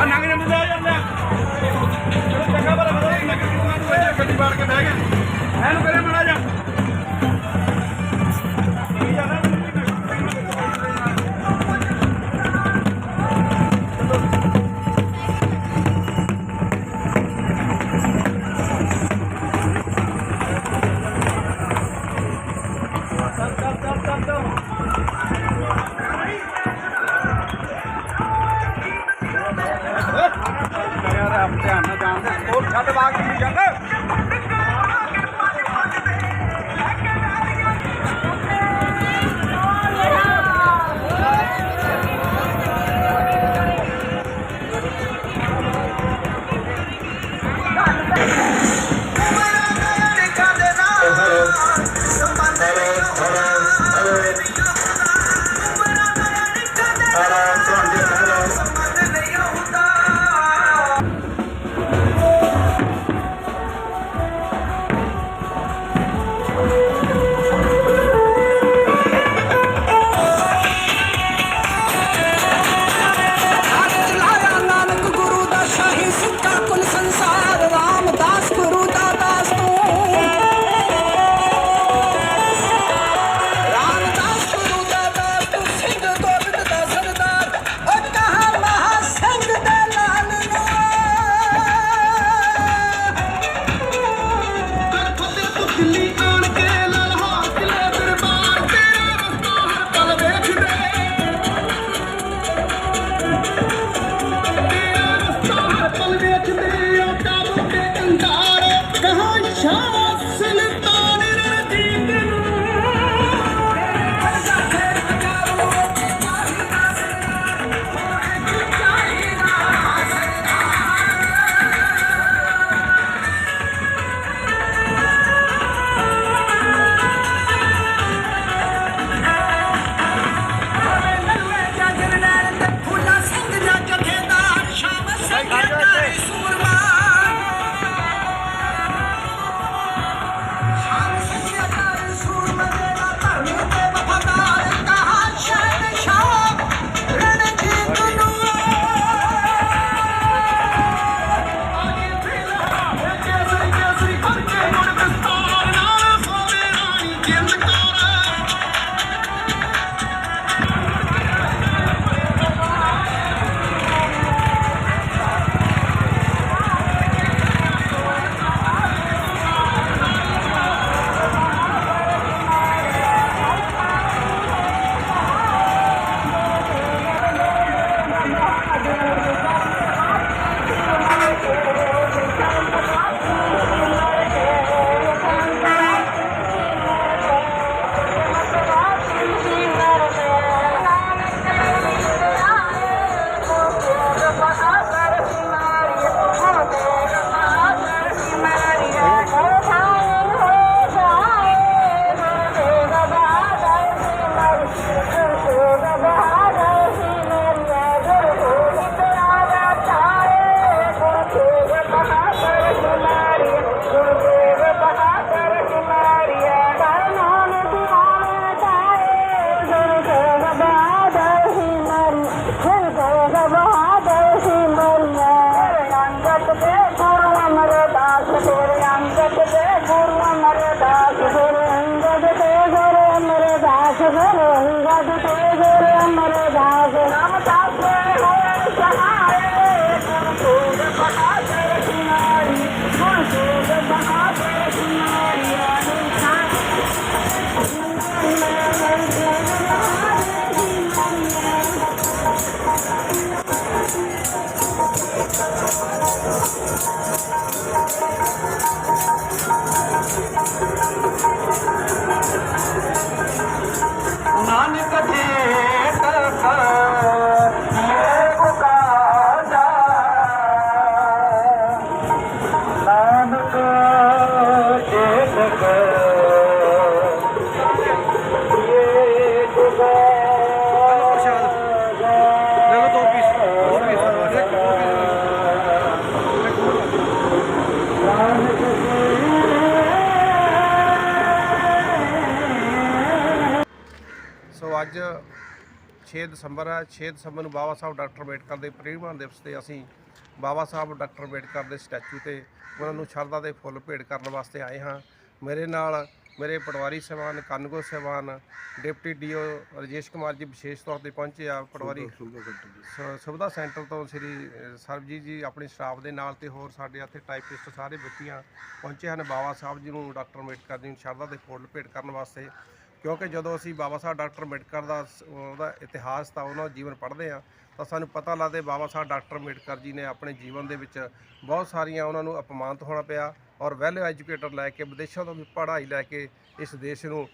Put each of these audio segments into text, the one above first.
ਨੰਗ ਨੇ ਮੁੰਡਾ ਜਾਂਦਾ ਚੰਗਾ ਭਲਾ ਪਤਾ ਨਹੀਂ ਨੰਗ ਕਿੰਨਾ ਨੂੰ ਇਹ ਗੱਡੀ ਬਾੜ ਕੇ ਬਹਿ ਗਿਆ 6 ਦਸੰਬਰ ਹੈ 6 ਦਸੰਬਰ ਨੂੰ ਬਾਬਾ ਸਾਹਿਬ ਡਾਕਟਰ ਅੰਬੇਡਕਰ ਦੇ ਪ੍ਰੀਮਾਨ ਦਿਵਸ ਤੇ ਅਸੀਂ ਬਾਬਾ ਸਾਹਿਬ ਡਾਕਟਰ ਅੰਬੇਡਕਰ ਦੇ ਸਟੈਚੂ ਤੇ ਉਹਨਾਂ ਨੂੰ ਸ਼ਰਧਾ ਦੇ ਫੁੱਲ ਭੇਟ ਕਰਨ ਵਾਸਤੇ ਆਏ ਹਾਂ। ਮੇਰੇ ਨਾਲ ਮੇਰੇ ਪਟਵਾਰੀ ਸਾਹਿਬਾਨ ਕਾਨੂੰਗੋ ਸਾਹਿਬਾਨ ਡਿਪਟੀ ਡੀਓ ਰਜੇਸ਼ ਕੁਮਾਰ ਜੀ ਵਿਸ਼ੇਸ਼ ਤੌਰ ਤੇ ਪਹੁੰਚੇ ਆ ਪਟਵਾਰੀ। ਸੁਵਿਧਾ ਸੈਂਟਰ ਤੋਂ ਸ੍ਰੀ ਅ, ਸਰਬਜੀਤ ਜੀ ਆਪਣੀ ਸਟਾਫ ਦੇ ਨਾਲ ਤੇ ਹੋਰ ਸਾਡੇ ਇੱਥੇ ਟਾਈਪਿਸਟ ਸਾਰੇ ਬੱਚੀਆਂ ਪਹੁੰਚੇ ਹਨ। ਬਾਬਾ ਸਾਹਿਬ ਜੀ ਨੂੰ ਡਾਕਟਰ ਅੰਬੇਡਕਰ ਜੀ ਨੂੰ ਸ਼ਰਧਾ ਦੇ ਫੁੱਲ ਭੇਟ ਕਰਨ ਵਾਸਤੇ ਕਿਉਂਕਿ ਜਦੋਂ ਅਸੀਂ ਬਾਬਾ ਸਾਹਿਬ ਡਾਕਟਰ ਅੰਬੇਡਕਰ ਦਾ ਸ- ਉਹਦਾ ਇਤਿਹਾਸ ਤਾਂ ਉਹਨਾਂ ਦਾ ਜੀਵਨ ਪੜ੍ਹਦੇ ਆ ਤਾਂ ਸਾਨੂੰ ਪਤਾ ਲੱਗਦਾ ਬਾਬਾ ਸਾਹਿਬ ਡਾਕਟਰ ਅੰਬੇਡਕਰ ਜੀ ਨੇ ਆਪਣੇ ਜੀਵਨ ਦੇ ਵਿੱਚ ਬਹੁਤ ਸਾਰੀਆਂ ਉਹਨਾਂ ਨੂੰ ਅਪਮਾਨਿਤ ਹੋਣਾ ਪਿਆ ਔਰ ਵੈਲ ਐਜੂਕੇਟਰ ਲੈ ਕੇ, ਵਿਦੇਸ਼ਾਂ ਤੋਂ ਵੀ ਪੜ੍ਹਾਈ ਲੈ ਕੇ ਇਸ ਦੇਸ਼ ਨੂੰ,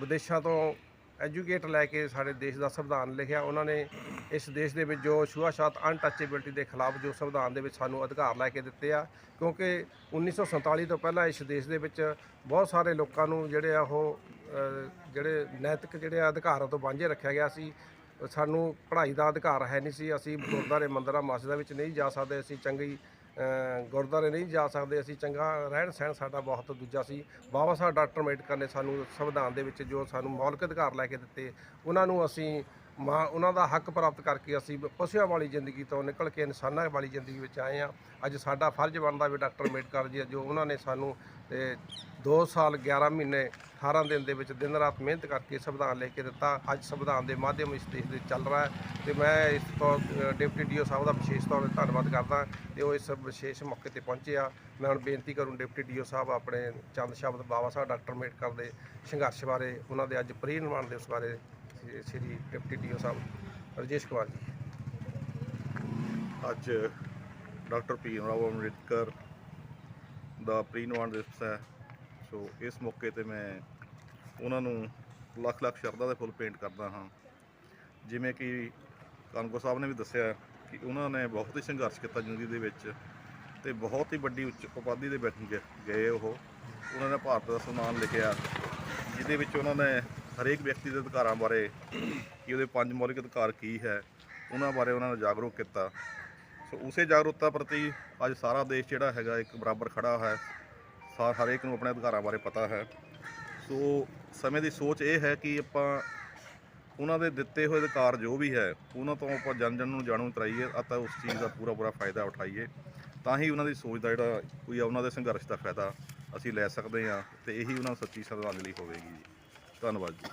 ਵਿਦੇਸ਼ਾਂ ਤੋਂ ਐਜੂਕੇਟ ਲੈ ਕੇ ਸਾਡੇ ਦੇਸ਼ ਦਾ ਸੰਵਿਧਾਨ ਲਿਖਿਆ। ਉਹਨਾਂ ਨੇ ਇਸ ਦੇਸ਼ ਦੇ ਵਿੱਚ ਜੋ ਛੂਆਛਾਤ ਅਨਟੱਚੇਬਿਲਟੀ ਦੇ ਖਿਲਾਫ ਜੋ ਸੰਵਿਧਾਨ ਦੇ ਵਿੱਚ ਸਾਨੂੰ ਅਧਿਕਾਰ ਲੈ ਕੇ ਦਿੱਤੇ ਆ, ਕਿਉਂਕਿ 1947 ਤੋਂ ਪਹਿਲਾਂ ਇਸ ਦੇਸ਼ ਦੇ ਵਿੱਚ ਬਹੁਤ ਸਾਰੇ ਲੋਕਾਂ ਨੂੰ ਜਿਹੜੇ ਆ ਉਹ ਜਿਹੜੇ ਨੈਤਿਕ ਜਿਹੜੇ ਆ ਅਧਿਕਾਰਾਂ ਤੋਂ ਵਾਂਝੇ ਰੱਖਿਆ ਗਿਆ ਸੀ ਸਾਨੂੰ ਪੜ੍ਹਾਈ ਦਾ ਅਧਿਕਾਰ ਹੈ ਨਹੀਂ ਸੀ ਅਸੀਂ ਗੁਰਦੁਆਰੇ ਮੰਦਰਾਂ ਮਸਜਿਦਾਂ ਵਿੱਚ ਨਹੀਂ ਜਾ ਸਕਦੇ ਅਸੀਂ ਚੰਗੀ ਅ, ਗੁਰਦੁਆਰੇ ਨਹੀਂ ਜਾ ਸਕਦੇ ਅਸੀਂ ਚੰਗਾ ਰਹਿਣ ਸਹਿਣ ਸਾਡਾ ਬਹੁਤ ਦੂਜਾ ਸੀ। ਬਾਬਾ ਸਾਹਿਬ ਡਾਕਟਰ ਅੰਬੇਡਕਰ ਨੇ ਸਾਨੂੰ ਸੰਵਿਧਾਨ ਦੇ ਵਿੱਚ ਜੋ ਸਾਨੂੰ ਮੌਲਿਕ ਅਧਿਕਾਰ ਲੈ ਕੇ ਦਿੱਤੇ ਉਹਨਾਂ ਨੂੰ ਅਸੀਂ ਮਾਂ ਉਹਨਾਂ ਦਾ ਹੱਕ ਪ੍ਰਾਪਤ ਕਰਕੇ ਅਸੀਂ ਪਸ਼ੂਆਂ ਵਾਲੀ ਜ਼ਿੰਦਗੀ ਤੋਂ ਨਿਕਲ ਕੇ ਇਨਸਾਨਾਂ ਵਾਲੀ ਜ਼ਿੰਦਗੀ ਵਿੱਚ ਆਏ ਆ ਅੱਜ ਸਾਡਾ ਫਰਜ਼ ਬਣਦਾ ਵੀ ਡਾਕਟਰ ਅੰਬੇਡਕਰ ਜੀ ਜੋ ਉਹਨਾਂ ਨੇ ਸਾਨੂੰ ਤੇ 2 ਸਾਲ 11 ਮਹੀਨੇ 18 ਦਿਨ ਦੇ ਵਿੱਚ ਦਿਨ ਰਾਤ ਮਿਹਨਤ ਕਰਕੇ ਸੰਵਿਧਾਨ ਲੈ ਕੇ ਦਿੱਤਾ। ਅੱਜ ਸੰਵਿਧਾਨ ਦੇ ਮਾਧਿਅਮ ਇਸ ਦੇਸ਼ ਦੇ ਚੱਲ ਰਿਹਾ ਹੈ। ਤੇ ਮੈਂ ਇਸ ਤੋਂ ਅ, ਡਿਪਟੀ ਡੀਓ ਸਾਹਿਬ ਦਾ ਵਿਸ਼ੇਸ਼ ਤੌਰ ਤੇ ਧੰਨਵਾਦ ਕਰਦਾ ਤੇ ਉਹ ਇਸ ਵਿਸ਼ੇਸ਼ ਮੌਕੇ ਤੇ ਪਹੁੰਚੇ ਆ। ਮੈਂ ਹੁਣ ਬੇਨਤੀ ਕਰੂੰ ਡਿਪਟੀ ਡੀਓ ਸਾਹਿਬ ਆਪਣੇ ਚੰਦ ਸ਼ਬਦ ਬਾਬਾ ਸਾਹਿਬ ਡਾਕਟਰ ਅੰਬੇਡਕਰ ਦੇ ਸੰਘਰਸ਼ ਬਾਰੇ ਉਹਨਾਂ ਦੇ ਅੱਜ ਪ੍ਰੀਨਿਰਮਾਣ ਦਿਵਸ ਬਾਰੇ ਸ਼੍ਰੀ- ਸ਼੍ਰੀ ਡਿਪਟੀ ਡੀਓ ਸਾਹਿਬ ਰਜੇਸ਼ ਕੁਮਾਰ ਜੀ। ਅੱਜ ਡਾਕਟਰ ਪੀ ਰਾਓ ਅੰਬੇਡਕਰ ਦਾ ਪ੍ਰੀਨਿਰਵਾਣ ਦਿਵਸ ਹੈ। ਸੋ ਇਸ ਮੌਕੇ ਤੇ ਮੈਂ ਉਹਨਾਂ ਨੂੰ ਲੱਖ ਲੱਖ ਸ਼ਰਧਾ ਦੇ ਫੁੱਲ ਪੇਂਟ ਕਰਦਾ ਹਾਂ। ਜਿਵੇਂ ਕਿ ਕਾਨਗੋ ਸਾਹਿਬ ਨੇ ਵੀ ਦੱਸਿਆ ਕਿ ਉਹਨਾਂ ਨੇ ਬਹੁਤ ਹੀ ਸੰਘਰਸ਼ ਕੀਤਾ ਜ਼ਿੰਦਗੀ ਦੇ ਵਿੱਚ ਤੇ ਬਹੁਤ ਹੀ ਵੱਡੀ ਉੱਚ ਉਪਾਧੀ ਦੇ ਵਿੱਚ ਗ- ਗਏ ਉਹ। ਉਹਨਾਂ ਨੇ ਭਾਰਤ ਦਾ ਸਨਮਾਨ ਲਿਖਿਆ, ਜਿਹਦੇ ਵਿੱਚ ਉਹਨਾਂ ਨੇ ਹਰੇਕ ਵਿਅਕਤੀ ਦੇ ਅਧਿਕਾਰਾਂ ਬਾਰੇ ਕਿ ਉਹਦੇ ਪੰਜ ਮੌਲਿਕ ਅਧਿਕਾਰ ਕੀ ਹੈ, ਉਹਨਾਂ ਬਾਰੇ ਉਹਨਾਂ ਨੂੰ ਜਾਗਰੂਕ ਕੀਤਾ। ਸੋ ਉਸੇ ਜਾਗਰੂਕਤਾ ਪ੍ਰਤੀ ਅੱਜ ਸਾਰਾ ਦੇਸ਼ ਜਿਹੜਾ ਹੈਗਾ ਇੱਕ ਬਰਾਬਰ ਖੜਾ ਹੈ। ਸਾਰ ਹਰੇਕ ਨੂੰ ਆਪਣੇ ਅਧਿਕਾਰਾਂ ਬਾਰੇ ਪਤਾ ਹੈ। ਸੋ ਸਮੇਂ ਦੀ ਸੋਚ ਇਹ ਹੈ ਕਿ ਆਪਾਂ ਉਹਨਾਂ ਦੇ ਦਿੱਤੇ ਹੋਏ ਅਧਿਕਾਰ ਜੋ ਵੀ ਹੈ, ਉਹਨਾਂ ਤੋਂ ਆਪਾਂ ਜਨ ਜਨ ਨੂੰ ਜਾਣੂ ਕਰਾਈਏ ਅਤੇ ਉਸ ਚੀਜ਼ ਦਾ ਪੂਰਾ ਪੂਰਾ ਫਾਇਦਾ ਉਠਾਈਏ। ਤਾਂ ਹੀ ਉਹਨਾਂ ਦੀ ਸੋਚ ਦਾ ਜਿਹੜਾ ਕੋਈ ਆ, ਉਹਨਾਂ ਦੇ ਸੰਘਰਸ਼ ਦਾ ਫਾਇਦਾ ਅਸੀਂ ਲੈ ਸਕਦੇ ਹਾਂ ਤੇ ਇਹੀ ਉਹਨਾਂ ਨੂੰ ਸੱਚੀ ਸ਼ਰਧਾਂਜਲੀ ਹੋਵੇਗੀ ਜੀ। ਧੰਨਵਾਦ ਜੀ।